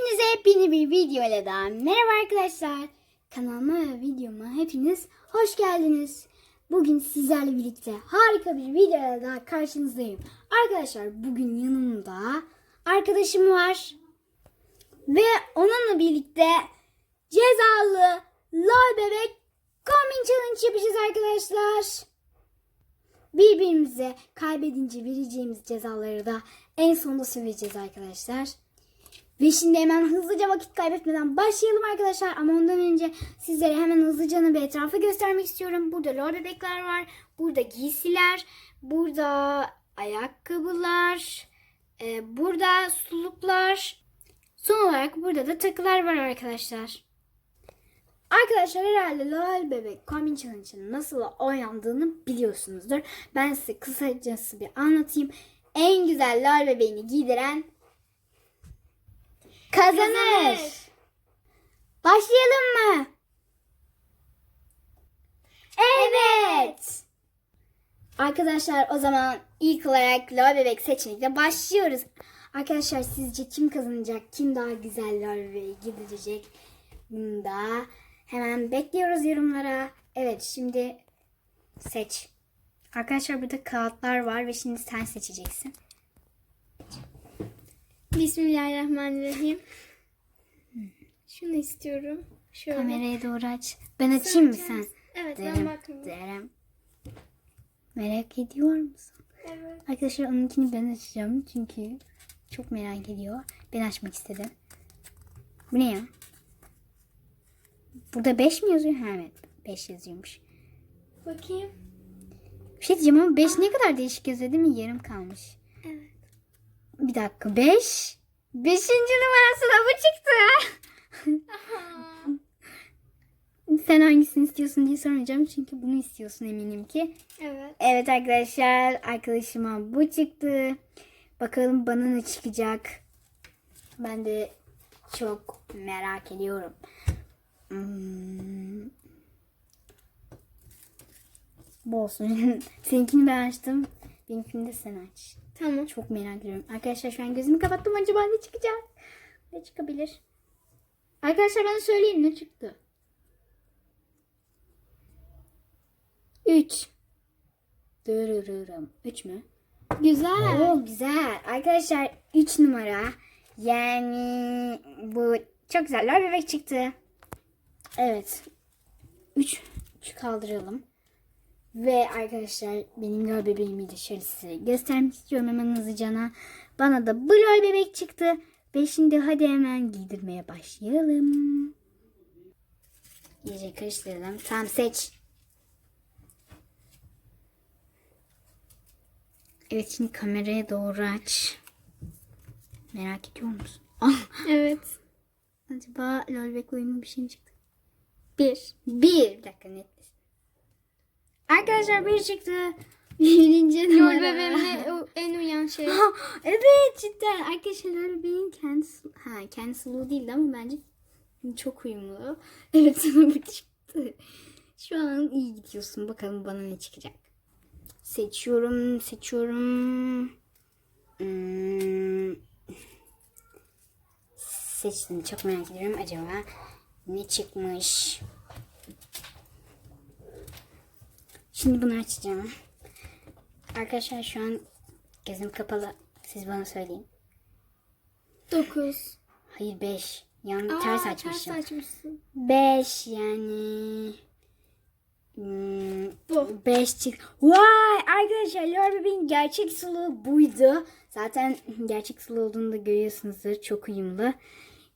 Hepinize yepyeni bir video ile daha merhaba arkadaşlar. Kanalıma ve videoma hepiniz hoş geldiniz. Bugün sizlerle birlikte harika bir video ile daha karşınızdayım. Arkadaşlar bugün yanımda arkadaşım var. Ve onunla birlikte cezalı lol bebek coming challenge yapacağız arkadaşlar. Birbirimize kaybedince vereceğimiz cezaları da en sonunda söyleyeceğiz arkadaşlar. Ve şimdi hemen hızlıca vakit kaybetmeden başlayalım arkadaşlar. Ama ondan önce sizlere hemen hızlıca bir etrafı göstermek istiyorum. Burada lol bebekler var. Burada giysiler. Burada ayakkabılar. e, burada suluklar. Son olarak burada da takılar var arkadaşlar. Arkadaşlar herhalde Lol Bebek Combine Challenge'ın nasıl oynandığını biliyorsunuzdur. Ben size kısacası bir anlatayım. En güzel Lol Bebeğini giydiren kazanır. Başlayalım mı? Evet. Arkadaşlar o zaman ilk olarak Lol Bebek seçenekle başlıyoruz. Arkadaşlar sizce kim kazanacak? Kim daha güzel Lol Bebeği giydirecek? Bunu da hemen bekliyoruz yorumlara. Evet şimdi seç. Arkadaşlar burada kağıtlar var ve şimdi sen seçeceksin. Bismillahirrahmanirrahim. Şunu istiyorum. Şöyle. Kameraya doğru aç. Ben açayım mı sen? Evet ben Derim, bakmıyorum. derim. Merak ediyor musun? Evet. Arkadaşlar onunkini ben açacağım çünkü çok merak ediyor. Ben açmak istedim. Bu ne ya? Burada 5 mi yazıyor? Ha evet 5 yazıyormuş. Bakayım. Bir şey diyeceğim ama 5 ne kadar değişik yazıyor değil mi? Yarım kalmış. Evet. Bir dakika 5. 5. numarası da bu çıktı. Sen hangisini istiyorsun diye sormayacağım çünkü bunu istiyorsun eminim ki. Evet. Evet arkadaşlar arkadaşıma bu çıktı. Bakalım bana ne çıkacak. Ben de çok merak ediyorum. Hmm. Bu olsun. Seninkini ben açtım. Benimkini de sen aç. Tamam. Çok merak ediyorum. Arkadaşlar şu an gözümü kapattım. Acaba ne çıkacak? Ne çıkabilir? Arkadaşlar bana söyleyin ne çıktı? 3. Dırırırım. 3 mü? Güzel. Oo güzel. Arkadaşlar 3 numara. Yani bu çok güzeller bebek çıktı. Evet. 3 3 kaldıralım. Ve arkadaşlar benim lol bebeğimi size göstermek istiyorum hemen hızlıcana. Bana da bu lol bebek çıktı. Ve şimdi hadi hemen giydirmeye başlayalım. İyice karıştıralım. Tamam seç. Evet şimdi kameraya doğru aç. Merak ediyor musun? Ah, Evet. acaba lol bebek oyunu bir şey mi çıktı? Bir. Bir. Bir dakika netlesin. Arkadaşlar bir çıktı. Birinci numara. Yol bebeğimle en uyan şey. Evet cidden. Arkadaşlar lol bebeğin kendisi, ha, kendisi suluğu değildi ama bence çok uyumlu. Evet sana bu çıktı. Şu an iyi gidiyorsun. Bakalım bana ne çıkacak. Seçiyorum, seçiyorum. Hmm. Seçtim. Çok merak ediyorum. Acaba ne çıkmış? Şimdi bunu açacağım. Arkadaşlar şu an gözüm kapalı. Siz bana söyleyin. 9. Hayır 5. Yani ters açmışım. Ters açmışsın. 5 yani. Hmm, Bu. 5 çık. Vay arkadaşlar Lor Bebeğin gerçek suluğu buydu. Zaten gerçek suluğu olduğunu da görüyorsunuzdur. Çok uyumlu.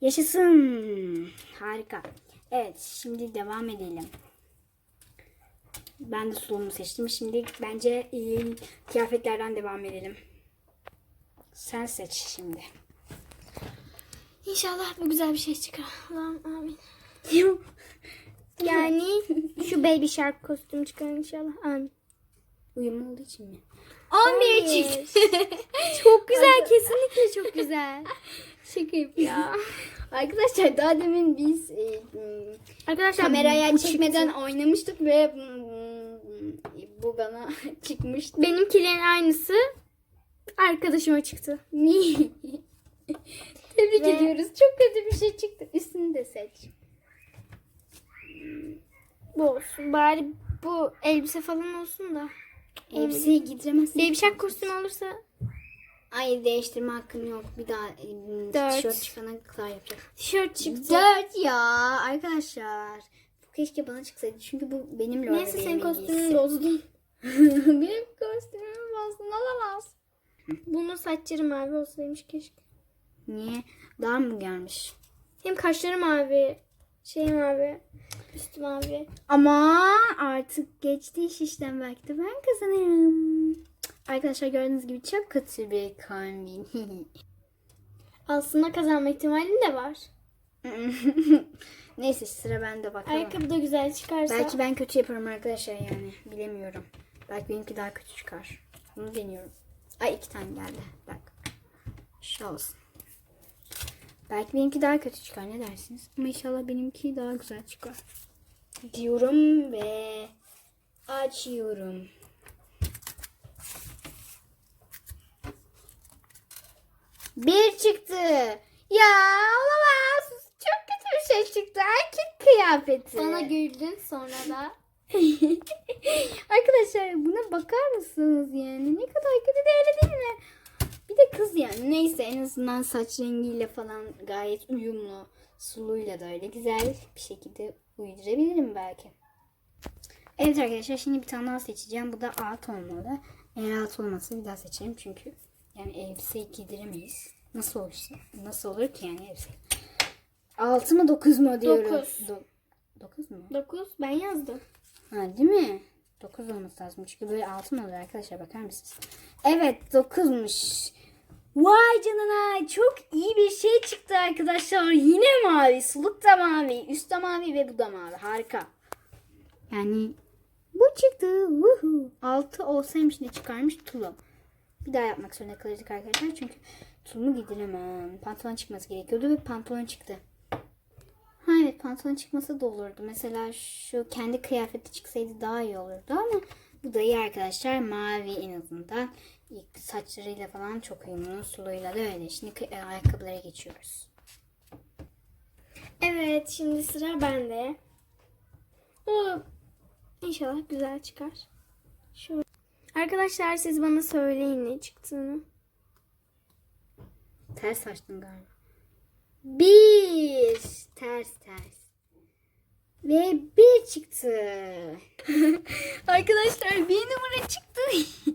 Yaşasın. Harika. Evet şimdi devam edelim. Ben de suluğumu seçtim. Şimdi bence e, kıyafetlerden devam edelim. Sen seç şimdi. İnşallah bu güzel bir şey çıkar. Allah'ım amin. Yani şu baby shark kostüm çıkar inşallah. Amin. Uyumlu olduğu için mi? 11 çıktı. çok güzel kesinlikle çok güzel. Şaka yapıyor. Arkadaşlar daha demin biz e, Arkadaşlar kameraya çekmeden çıktı. oynamıştık ve bu bana çıkmıştı. benimkilerin aynısı arkadaşıma çıktı. Tebrik Ve- ediyoruz. Çok kötü bir şey çıktı. Üstünü de seç. Bu olsun. Bari bu elbise falan olsun da. Elbiseyi giydiremezsin. Baby Shark kostümü olursa Ay değiştirme hakkım yok. Bir daha e, Dört. tişört çıkana kadar yapacağım. tişört çıktı. Dört ya arkadaşlar. Bu keşke bana çıksaydı. Çünkü bu benim lol Neyse senin kostümünü bozdun. benim kostümümü bozdun olamaz. Bunun saçları mavi olsaymış keşke. Niye? Daha mı gelmiş? Hem kaşları mavi, şey mavi, üstü mavi. Ama artık geçti iş işten belki de ben kazanırım. Arkadaşlar gördüğünüz gibi çok kötü bir kombin. Aslında kazanma ihtimali de var. Neyse sıra bende bakalım. Ayakkabı da güzel çıkarsa. Belki ben kötü yaparım arkadaşlar yani. Bilemiyorum. Belki benimki daha kötü çıkar. Bunu deniyorum. Ay iki tane geldi. Bak. Şu olsun. Belki benimki daha kötü çıkar. Ne dersiniz? Ama inşallah benimki daha güzel çıkar. Diyorum ve açıyorum. Bir çıktı. Ya olamaz. Çok kötü bir şey çıktı. Erkek kıyafeti. Bana güldün sonra da. Arkadaşlar buna bakar mısınız yani? Ne kadar kötü de öyle değil mi? Bir de kız yani. Neyse en azından saç rengiyle falan gayet uyumlu. Suluyla da öyle güzel bir şekilde uydurabilirim belki. Evet arkadaşlar şimdi bir tane daha seçeceğim. Bu da alt olmalı. Eğer alt olmasa bir daha seçerim çünkü yani elbiseyi giydiremeyiz. Nasıl olursa? Nasıl olur ki yani elbise? 6 mı 9 mu diyorum. Dokuz. 9 mu? 9 ben yazdım. Ha değil mi? 9 olması lazım. Çünkü böyle 6 mı olur arkadaşlar bakar mısınız? Evet 9'muş. Vay canına çok iyi bir şey çıktı arkadaşlar. Yine mavi. Suluk da mavi. Üst de mavi ve bu da mavi. Harika. Yani bu çıktı. Woohoo. 6 olsaymış ne çıkarmış? Tulum. Bir daha yapmak zorunda kalırdık arkadaşlar. Çünkü tulumu giydiremem. Pantolon çıkması gerekiyordu ve pantolon çıktı. Ha evet pantolon çıkması da olurdu. Mesela şu kendi kıyafeti çıksaydı daha iyi olurdu ama bu da iyi arkadaşlar. Mavi en azından. İlk saçlarıyla falan çok uyumlu. Suluyla da öyle. Şimdi e, ayakkabılara geçiyoruz. Evet şimdi sıra bende. O inşallah güzel çıkar. Şu. Arkadaşlar siz bana söyleyin ne çıktığını. Ters açtın galiba. Bir. Ters ters. Ve bir çıktı. arkadaşlar bir numara çıktı.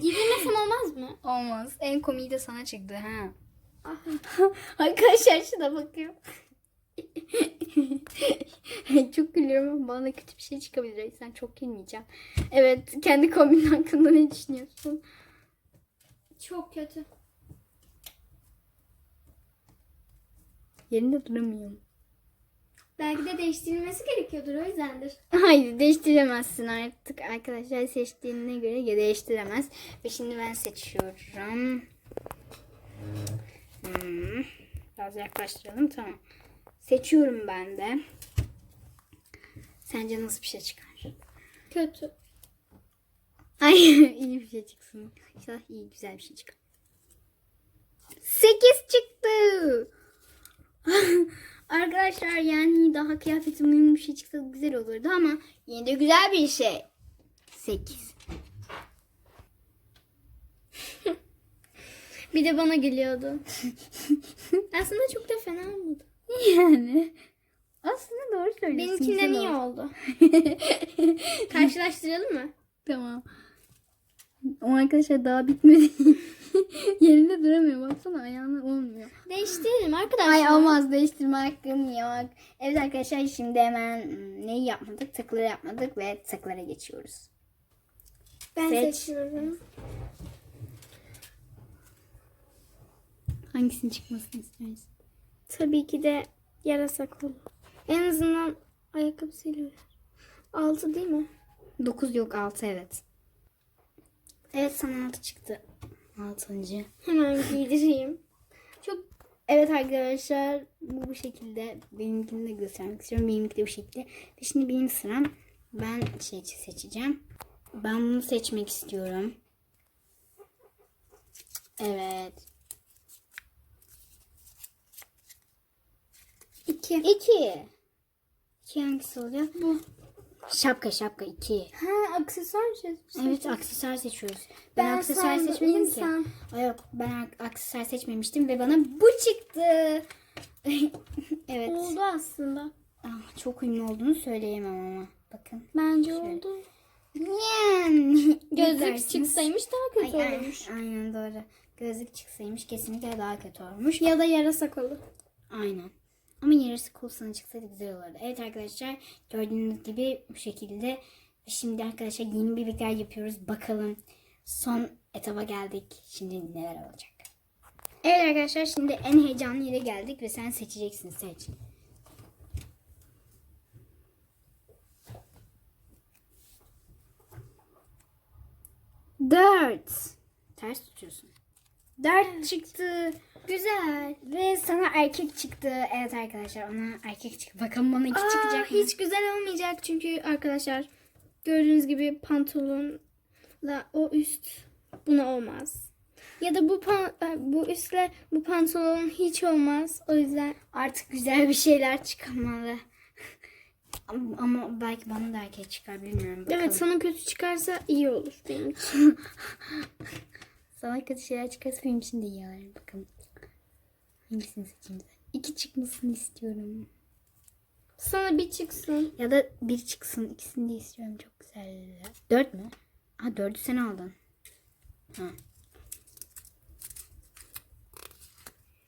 Giydirmesem olmaz mı? Olmaz. En komiği de sana çıktı ha. Ah, Arkadaşlar şuna bakıyor. çok gülüyorum ama bana kötü bir şey çıkabilir. Yüzden çok gülmeyeceğim. Evet kendi kombinin hakkında ne düşünüyorsun? çok kötü. Yerinde duramıyorum. Belki de değiştirilmesi gerekiyordur o yüzdendir. Hayır değiştiremezsin artık arkadaşlar seçtiğine göre değiştiremez. Ve şimdi ben seçiyorum. Hmm. Biraz yaklaştıralım tamam. Seçiyorum ben de. Sence nasıl bir şey çıkar? Kötü. Ay iyi bir şey çıksın. İnşallah iyi güzel bir şey çıkar. 8 çıktı. Arkadaşlar yani daha kıyafetim uyumlu bir şey çıksa güzel olurdu ama yine de güzel bir şey. 8. Bir de bana gülüyordu. Aslında çok da fena olmadı. Yani aslında doğru söylüyorsun. Benimkinden iyi oldu. Karşılaştıralım mı? Tamam. Ama arkadaşlar daha bitmedi. Yerinde duramıyor. Baksana ayağına olmuyor. Değiştirelim arkadaşlar. Ay olmaz değiştirme hakkım yok. Evet arkadaşlar şimdi hemen neyi yapmadık? Takıları yapmadık ve takılara geçiyoruz. Ben Seç. seçiyorum. Hangisinin çıkmasını istersin? Tabii ki de yarasa kolu. En azından ayakkabısıyla uyar. Altı değil mi? 9 yok 6 evet. Evet sana 6 çıktı. 6. Hemen giydireyim. Çok Evet arkadaşlar bu bu şekilde benimkini de göstermek istiyorum. Benimki de bu şekilde. Ve şimdi benim sıram. Ben şey seçeceğim. Ben bunu seçmek istiyorum. Evet. İki. İki. İki hangisi oluyor? Bu. Şapka şapka iki. Ha aksesuar şey. Evet aksesuar seçiyoruz. Ben, Ben aksesuar seçmedim insan. ki. Ay yok ben ak- aksesuar seçmemiştim ve bana bu çıktı. evet. Oldu aslında. Ah, çok uyumlu olduğunu söyleyemem ama. Bakın. Bence Şöyle. oldu. Yani. Gözlük çıksaymış daha kötü ay, olurmuş. aynen doğru. Gözlük çıksaymış kesinlikle daha kötü olmuş. Ya da yarasa kolu. Aynen. Ama yarısı kolsana çıksaydı güzel olurdu. Evet arkadaşlar gördüğünüz gibi bu şekilde. Şimdi arkadaşlar yeni bebekler yapıyoruz. Bakalım son etaba geldik. Şimdi neler olacak. Evet arkadaşlar şimdi en heyecanlı yere geldik ve sen seçeceksin seç. Dört. Ters tutuyorsun. Dört çıktı. Güzel. Ve sana erkek çıktı. Evet arkadaşlar ona erkek çıktı. Bakalım bana iki Aa, çıkacak mı? hiç güzel olmayacak çünkü arkadaşlar gördüğünüz gibi pantolonla o üst buna olmaz. Ya da bu pan- e, bu üstle bu pantolon hiç olmaz. O yüzden Artık güzel bir şeyler çıkmalı. ama, ama belki bana da erkek çıkar bilmiyorum. Bakalım. evet sana kötü çıkarsa iyi olur benim için. Sana kötü şeyler çıkarsa benim için de iyi olur. Bakalım. Hangisini seçeyim ben? İki çıkmasını istiyorum. sana bir çıksın. Ya da bir çıksın. ikisini de istiyorum. Çok güzel. Dört mü? Ha dördü sen aldın. Ha.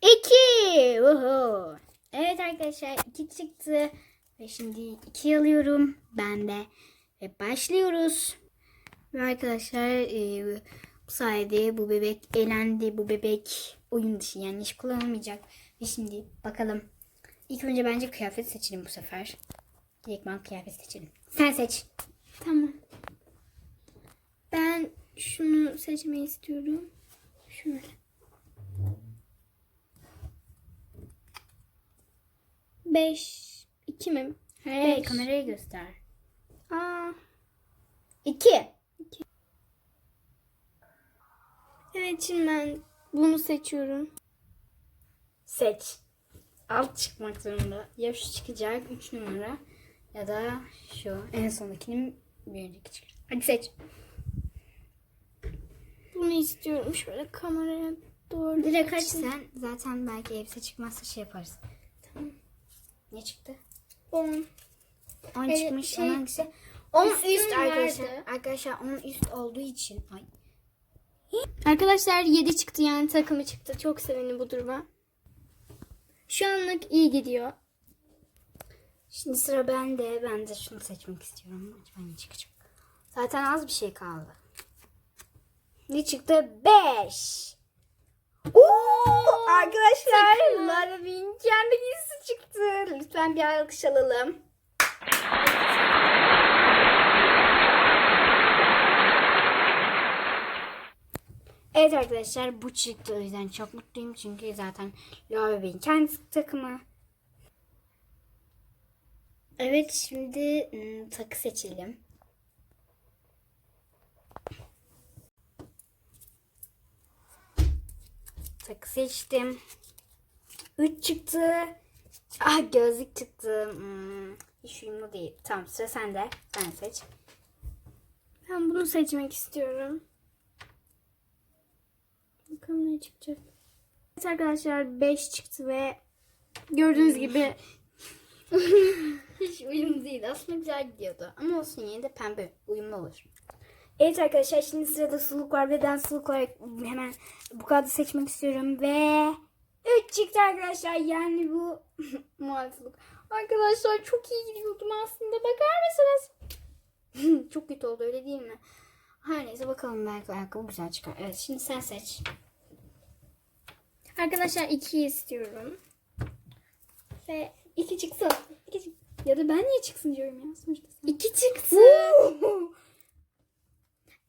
İki. Uhu. Evet arkadaşlar iki çıktı. Ve şimdi iki alıyorum. Ben de. Ve başlıyoruz. Ve arkadaşlar e, bu sayede bu bebek elendi. Bu bebek oyun dışı yani hiç kullanılmayacak. Ve şimdi bakalım. İlk önce bence kıyafet seçelim bu sefer. Direktman kıyafet seçelim. Sen seç. Tamam. Ben şunu seçmeyi istiyorum. Şöyle. Beş. iki mi? Hey Beş. kameraya göster. Aa, İki. Evet şimdi ben bunu seçiyorum. Seç. Alt çıkmak zorunda. Ya şu çıkacak 3 numara ya da şu en sondakinin bir önceki çıkacak. Hadi seç. Bunu istiyorum şöyle kameraya doğru. Direkt aç sen. Zaten belki elbise çıkmazsa şey yaparız. Tamam. Ne çıktı? On. 10 Ee, çıkmış. şey, Onun hangisi? 10 üst arkadaşlar. Arkadaşlar 10 üst olduğu için. Ay. Arkadaşlar 7 çıktı yani takımı çıktı. Çok sevindim bu duruma. Şu anlık iyi gidiyor. Şimdi sıra bende. Ben de şunu seçmek istiyorum. Acaba ne çıkacak? Zaten az bir şey kaldı. Ne çıktı? 5. Oo, arkadaşlar. Lara'nın kendi giysisi çıktı. Lütfen bir alkış alalım. Evet arkadaşlar bu çıktı. O yüzden çok mutluyum. Çünkü zaten Lara Bey'in kendi takımı. Evet şimdi ım, takı seçelim. Takı seçtim. 3 çıktı. Ah gözlük çıktı. Hmm, hiç uyumlu değil. Tamam sıra sende. Sen seç. Ben bunu seçmek istiyorum. Bakalım ne çıkacak. Evet arkadaşlar 5 çıktı ve gördüğünüz gibi Hiç uyumlu değil. Aslında güzel gidiyordu. Ama olsun yine de pembe uyumlu olur. Evet arkadaşlar şimdi sırada suluk var ve ben suluk olarak hemen bu kadar seçmek istiyorum ve 3 çıktı arkadaşlar yani bu suluk. Arkadaşlar çok iyi gidiyordum aslında bakar mısınız? çok kötü oldu öyle değil mi? Her neyse bakalım belki ayakkabı güzel çıkar. Evet şimdi sen seç. Arkadaşlar 2'yi istiyorum. Ve 2 çıksın. 2 çık. Ya da ben niye çıksın diyorum ya sonuçta. 2 çıktı.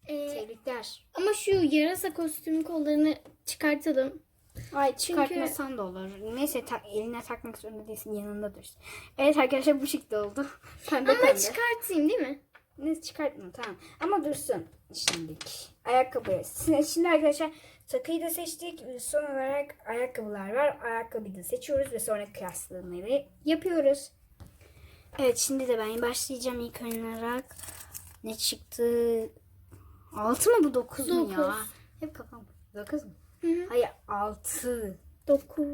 Ee, Tebrikler. ama şu yarasa kostümün kollarını çıkartalım. Ay Çünkü- çıkartmasan da olur. Neyse tak, eline takmak zorunda değilsin yanında dursun. Evet arkadaşlar bu şekilde oldu. Pembe Ama pembe. çıkartayım değil mi? Ne çıkartma tamam. Ama dursun şimdilik. Ayakkabı. Şimdi arkadaşlar Takıyı da seçtik. Son olarak ayakkabılar var. Ayakkabıyı da seçiyoruz ve sonra kıyaslamaları yapıyoruz. Evet şimdi de ben başlayacağım ilk olarak. Ne çıktı? 6 mı bu 9 mu ya? Dokuz. Hep kafam. 9 mu? Hı hı. Hayır 6. 9.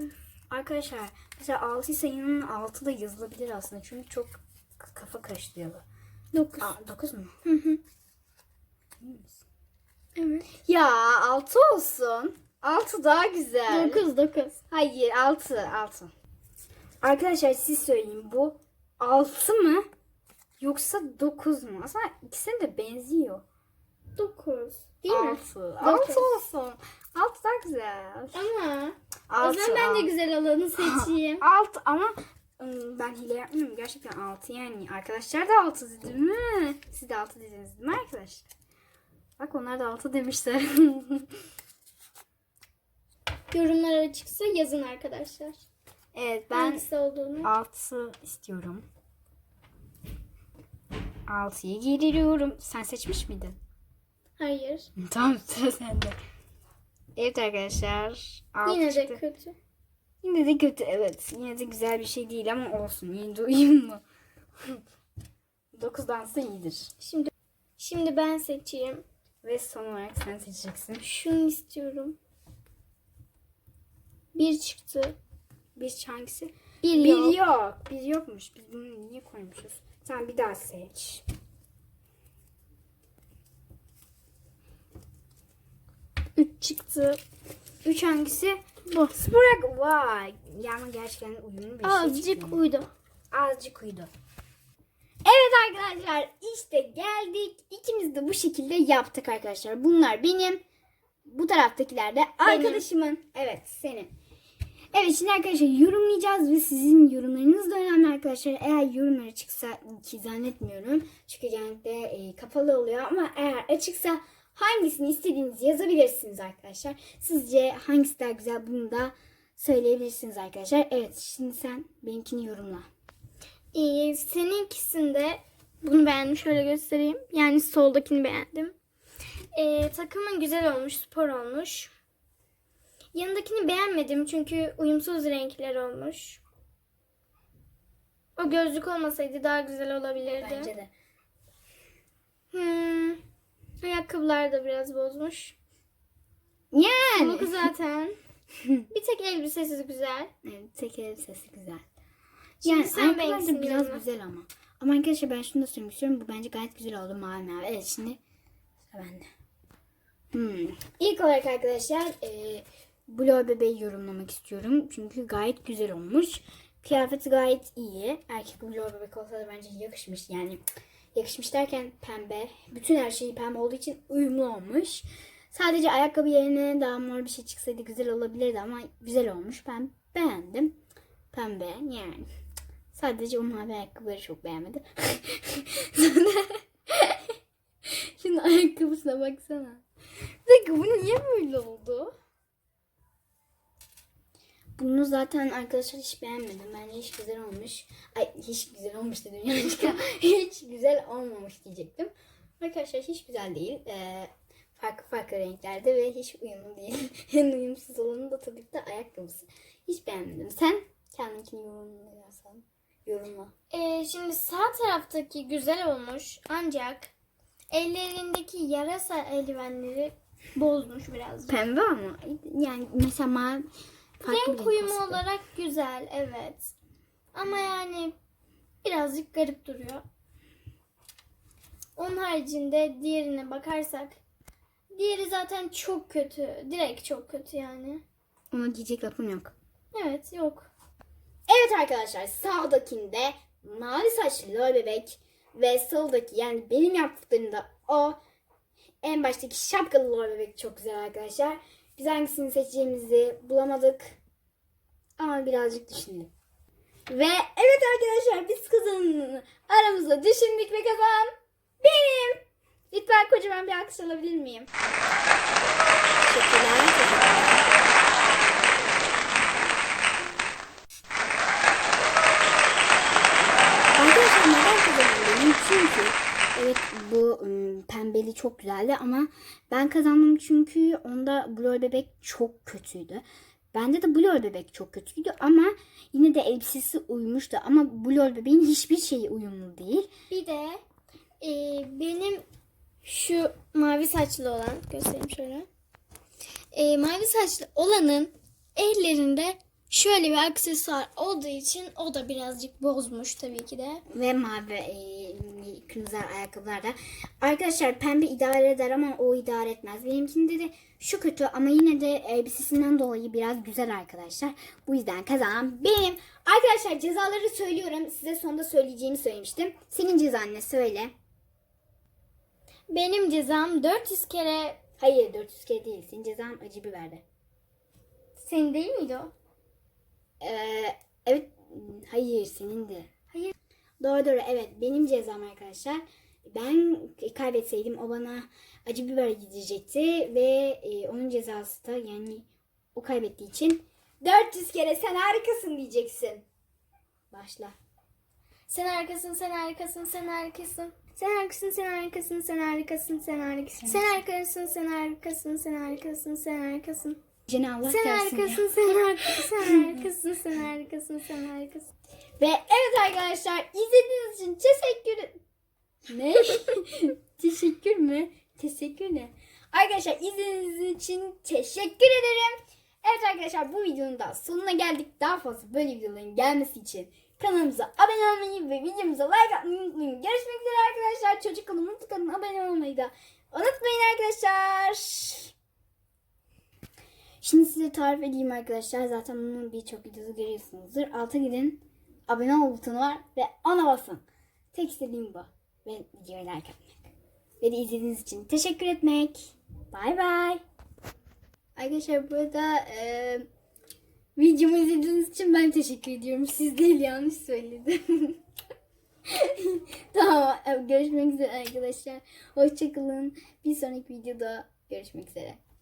Arkadaşlar mesela 6 ise yanının 6 da yazılabilir aslında. Çünkü çok kafa karıştırıyor. 9. 9 mu? Hı hı. Evet. Ya 6 olsun. 6 daha güzel. 9 9. Hayır 6 6. Arkadaşlar siz söyleyin bu 6 mı yoksa 9 mu? Aslında ikisine de benziyor. 9. Değil mi? 6. 6 Dokuz. olsun. 6 daha güzel. Ama o 6, zaman ben de güzel olanı seçeyim. 6 ama ben hile yapmıyorum. Gerçekten 6 yani. Arkadaşlar da 6 dedi mi? Siz de 6 dediniz değil mi arkadaşlar? Bak onlar da 6 demişler. Yorumlar açıksa yazın arkadaşlar. evet ben Hangisi olduğunu. 6 istiyorum. 6'yı geliyorum. Sen seçmiş miydin? Hayır. tamam sıra sende. Evet arkadaşlar. altı Yine de çıktı. kötü. Yine de kötü evet. Yine de güzel bir şey değil ama olsun. Yine de uyumlu. 9'dansa iyidir. Şimdi şimdi ben seçeyim. Ve son olarak sen seçeceksin. Şunu istiyorum. Bir çıktı. Bir hangisi? Bir, Bir yok. yok. Bir yokmuş. Biz bunu niye koymuşuz? Sen bir daha seç. Üç çıktı. Üç hangisi? Bu. Sporak. Vay. Yani gerçekten uyumlu bir şey Azıcık uydu. Azıcık uydu. Arkadaşlar işte geldik. İkimiz de bu şekilde yaptık arkadaşlar. Bunlar benim. Bu taraftakiler de arkadaşımın. Evet senin. Evet şimdi arkadaşlar yorumlayacağız ve sizin yorumlarınız da önemli arkadaşlar. Eğer yorumları çıksa ki zannetmiyorum. Çünkü genellikle e, kapalı oluyor ama eğer açıksa hangisini istediğinizi yazabilirsiniz arkadaşlar. Sizce hangisi daha güzel bunu da söyleyebilirsiniz arkadaşlar. Evet şimdi sen benimkini yorumla. Ee, seninkisinde bunu beğendim. Şöyle göstereyim. Yani soldakini beğendim. Ee, takımın güzel olmuş. Spor olmuş. Yanındakini beğenmedim. Çünkü uyumsuz renkler olmuş. O gözlük olmasaydı daha güzel olabilirdi. Bence de. Hmm, ayakkabılar da biraz bozmuş. Yani. Bu zaten. Bir tek elbisesi güzel. Evet, tek elbisesi güzel. Şimdi Yani sen ayakkabılar da biraz güzel ama. Ama arkadaşlar ben şunu da söylemek istiyorum. Bu bence gayet güzel oldu mavi mavi. Evet şimdi sıra bende. Hmm. İlk olarak arkadaşlar e, Blue bebeği yorumlamak istiyorum. Çünkü gayet güzel olmuş. Kıyafeti gayet iyi. Erkek Blue bebek olsa da bence yakışmış. Yani yakışmış derken pembe. Bütün her şeyi pembe olduğu için uyumlu olmuş. Sadece ayakkabı yerine daha mor bir şey çıksaydı güzel olabilirdi ama güzel olmuş. Ben beğendim. Pembe yani. Sadece o mavi ayakkabıları çok beğenmedim. Şunun ayakkabısına baksana. Bir bu niye böyle oldu? Bunu zaten arkadaşlar hiç beğenmedim. Bence hiç güzel olmuş. Ay hiç güzel olmuş dedim yanlışlıkla. hiç güzel olmamış diyecektim. Arkadaşlar hiç güzel değil. Ee, farklı farklı renklerde ve hiç uyumlu değil. en uyumsuz olanı da tabii ki de ayakkabısı. Hiç beğenmedim. Sen kendinkini yorumlarsan yorumla. Ee, şimdi sağ taraftaki güzel olmuş ancak ellerindeki yarasa eldivenleri bozmuş birazcık. Pembe ama yani mesela mavi farklı Renk uyumu olarak güzel evet. Ama yani birazcık garip duruyor. Onun haricinde diğerine bakarsak diğeri zaten çok kötü. Direkt çok kötü yani. Ona diyecek lafım yok. Evet yok. Evet arkadaşlar sağdakinde mavi saçlı lol bebek ve soldaki yani benim yaptıklarımda o en baştaki şapkalı lol bebek çok güzel arkadaşlar. Biz hangisini seçeceğimizi bulamadık. Ama birazcık düşündük. Ve evet arkadaşlar biz kazananını aramızda düşündük ve kazan benim. Lütfen kocaman bir alkış alabilir miyim? Teşekkürler. teşekkürler. Arkadaşlar neden kazandım benim? Çünkü Evet bu pembeli çok güzeldi ama ben kazandım çünkü onda Blur bebek çok kötüydü. Bende de Blur bebek çok kötüydü ama yine de elbisesi uymuştu. Ama Blur bebeğin hiçbir şeyi uyumlu değil. Bir de e, benim şu mavi saçlı olan göstereyim şöyle. E, mavi saçlı olanın ellerinde şöyle bir aksesuar olduğu için o da birazcık bozmuş tabii ki de. Ve mavi e, kırmızı ayakkabılar da. Arkadaşlar pembe idare eder ama o idare etmez. Benimkinde de şu kötü ama yine de elbisesinden dolayı biraz güzel arkadaşlar. Bu yüzden kazanan benim. Arkadaşlar cezaları söylüyorum. Size sonda söyleyeceğimi söylemiştim. Senin cezan ne söyle. Benim cezam 400 kere Hayır 400 kere değil. Senin cezan acı biberdi. senin değil miydi o? Ee, evet. Hayır senin de. Hayır. Doğru doğru evet benim cezam arkadaşlar. Ben kaybetseydim o bana acı biber gidecekti ve e, onun cezası da yani o kaybettiği için 400 kere sen harikasın diyeceksin. Başla. Sen harikasın, sen harikasın, sen harikasın. Sen harikasın, sen harikasın, sen harikasın, sen harikasın. Sen harikasın, sen harikasın, sen harikasın, sen harikasın. Cenab Allah Sen gelsin ya. harikasın, sen harikasın, sen harikasın, sen harikasın, sen harikasın. Ve evet arkadaşlar izlediğiniz için teşekkür Ne? teşekkür mü? Teşekkür ne? Arkadaşlar izlediğiniz için teşekkür ederim. Evet arkadaşlar bu videonun da sonuna geldik. Daha fazla böyle videoların gelmesi için kanalımıza abone olmayı ve videomuza like atmayı unutmayın. Görüşmek üzere arkadaşlar. Çocuk kanalına tıklayın abone olmayı da unutmayın arkadaşlar. Şimdi size tarif edeyim arkadaşlar. Zaten bunun birçok videosu görüyorsunuzdur. Alta gidin. Abone ol butonu var ve ona basın. Tek istediğim bu. Ve videoyu like atmak. Ve de izlediğiniz için teşekkür etmek. Bay bay. Arkadaşlar burada e, videomu izlediğiniz için ben teşekkür ediyorum. Siz değil yanlış söyledim. tamam görüşmek üzere arkadaşlar. Hoşçakalın. Bir sonraki videoda görüşmek üzere.